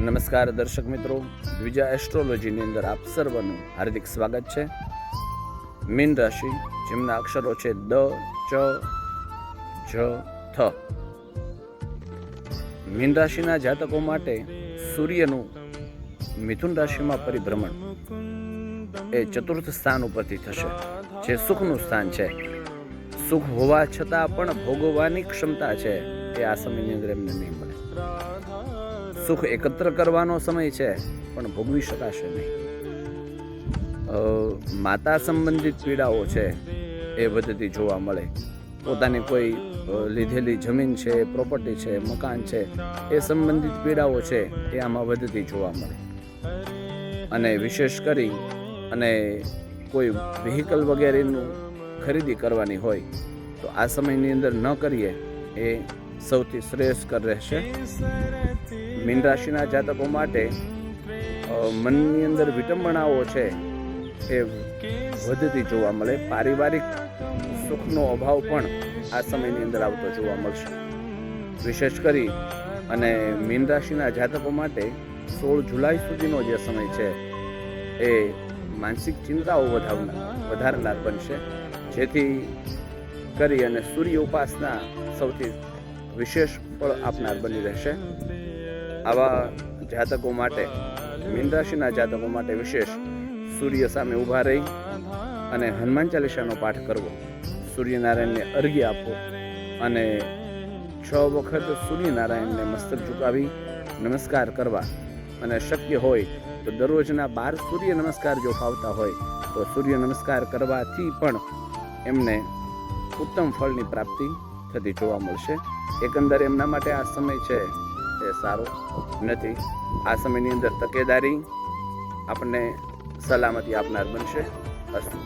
નમસ્કાર દર્શક મિત્રો, દ્વિજા એસ્ટ્રોલોજીની અંદર આપ સર્વનું હાર્દિક સ્વાગત છે. મીન રાશિ, જેમના અક્ષરો છે દ, ચ, જ, થ. મીન રાશિના જાતકો માટે સૂર્યનું મિથુન રાશિમાં પરિભ્રમણ એ ચતુર્થ સ્થાન ઉપરથી થશે, જે સુખનું સ્થાન છે. સુખ હોવા છતાં પણ ભોગવવાની ક્ષમતા છે એ આ સમયની અંદર એમને નહીં મળે. સુખ એકત્ર કરવાનો સમય છે, પણ ભોગવી શકાશે નહીં. માતા સંબંધિત પીડાઓ છે, એ વધતી જોવા મળે. પોતાની કોઈ લીધેલી જમીન છે, પ્રોપર્ટી છે, મકાન છે, એ સંબંધિત પીડાઓ છે, એ આમાં વધતી જોવા મળે. અને વિશેષ કરી, અને કોઈ વ્હીકલ વગેરેનું ખરીદી કરવાની હોય, તો આ સમયની અંદર ન કરીએ, એ સૌથી શ્રેયસ્કર રહેશે. મીન રાશિના જાતકો માટે મનની અંદર વિટંબણાઓ છે એ વધતી જોવા મળે. પારિવારિક સુખનો અભાવ પણ આ સમયની અંદર આવતો જોવા મળશે. વિશેષ કરી અને મીન રાશિના જાતકો માટે સોળ જુલાઈ સુધીનો જે સમય છે એ માનસિક ચિંતાઓ વધારનાર વધારનાર બનશે. જેથી કરી અને સૂર્ય ઉપાસના સૌથી વિશેષ ફળ આપનાર બની રહેશે. આવા જાતકો માટે, મીન રાશિના જાતકો માટે વિશેષ સૂર્ય સામે ઊભા રહી અને હનુમાન ચાલીસાનો પાઠ કરવો. સૂર્યનારાયણને અર્ઘ્ય આપવો અને છ વખત સૂર્યનારાયણને મસ્તક ઝુકાવી નમસ્કાર કરવા. અને શક્ય હોય તો દરરોજના બાર સૂર્ય નમસ્કાર જો ફાવતા હોય, તો સૂર્ય નમસ્કાર કરવાથી પણ એમને ઉત્તમ ફળની પ્રાપ્તિ થતી જોવા મળશે. એકંદર એમના માટે આ સમય છે. એ સારો નથી. આ સમયની અંદર તકેદારી આપણને સલામતી આપનાર બનશે. અસ્તુ